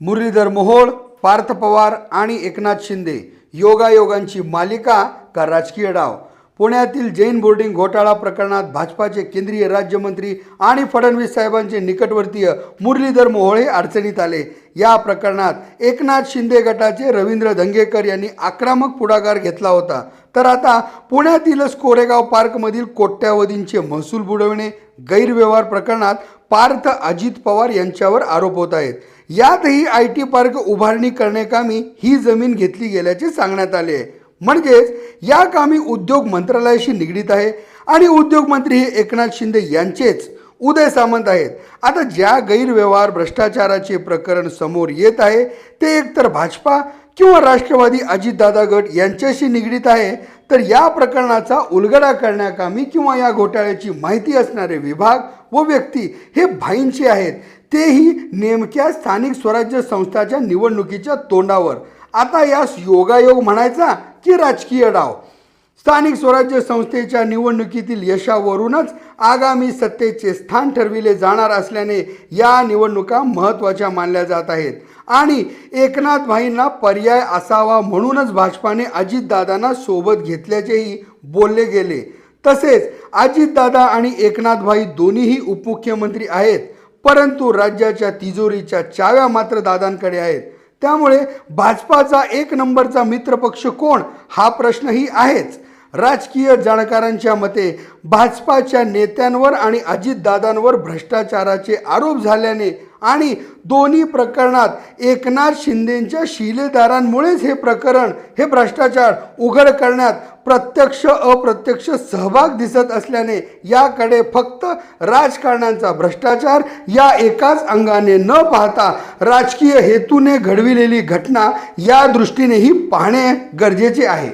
मुरलीधर मोहोळ पार्थ पवार आणि एकनाथ शिंदे. योगायोगांची मालिका का राजकीय डाव? पुण्यातील जैन बोर्डिंग घोटाळा प्रकरणात भाजपाचे केंद्रीय राज्यमंत्री आणि फडणवीस साहेबांचे निकटवर्तीय मुरलीधर मोहोळे अडचणीत आले. या प्रकरणात एकनाथ शिंदे गटाचे रवींद्र धंगेकर यांनी आक्रमक पुढाकार घेतला होता. तर आता पुण्यातीलच कोरेगाव पार्कमधील कोट्यावधींचे महसूल बुडवणे गैरव्यवहार प्रकरणात पार्थ अजित पवार यांच्यावर आरोप होत आहेत. यातही आय टी पार्क उभारणी करण्याकामी ही जमीन घेतली गेल्याचे सांगण्यात आले आहे. म्हणजेच या कामी उद्योग मंत्रालयाशी निगडीत आहे आणि उद्योगमंत्री हे एकनाथ शिंदे यांचेच उदय सामंत आहेत. आता ज्या गैरव्यवहार भ्रष्टाचाराचे प्रकरण समोर येत आहे ते एकतर भाजपा किंवा राष्ट्रवादी अजितदादा गट यांच्याशी निगडीत आहे तर या प्रकरणाचा उलगडा करण्याकामी किंवा या घोटाळ्याची माहिती असणारे विभाग व व्यक्ती हे भाईंचे आहेत. तेही नेमक्या स्थानिक स्वराज्य संस्थाच्या निवडणुकीच्या तोंडावर. आता यास योगायोग म्हणायचा की राजकीय डाव. स्थानिक स्वराज्य संस्थेच्या निवडणुकीतील यशावरूनच आगामी सत्तेचे स्थान ठरविले जाणार असल्याने या निवडणुका महत्त्वाच्या मानल्या जात आहेत. आणि एकनाथ भाईंना पर्याय असावा म्हणूनच भाजपाने अजितदादांना सोबत घेतल्याचेही बोलले गेले. तसेच अजितदादा आणि एकनाथ भाई दोन्हीही उपमुख्यमंत्री आहेत परंतु राज्याच्या तिजोरीच्या चाव्या मात्र दादांकडे आहेत. त्यामुळे भाजपाचा एक नंबरचा मित्रपक्ष कोण? हा प्रश्नही आहेच. राजकीय जाणकारांच्या मते भाजपाच्या नेत्यांवर आणि अजितदादांवर भ्रष्टाचाराचे आरोप झाल्याने आणि दोन्ही प्रकरणात एकनाथ शिंदेंच्या शिलेदारांमुळेच हे प्रकरण हे भ्रष्टाचार उघड करण्यात प्रत्यक्ष अप्रत्यक्ष सहभाग दिसत असल्याने याकडे फक्त राजकारण्यांचा भ्रष्टाचार या एकाच अंगाने न पाहता राजकीय हेतूने घडविलेली घटना या दृष्टीनेही पाहणे गरजेचे आहे.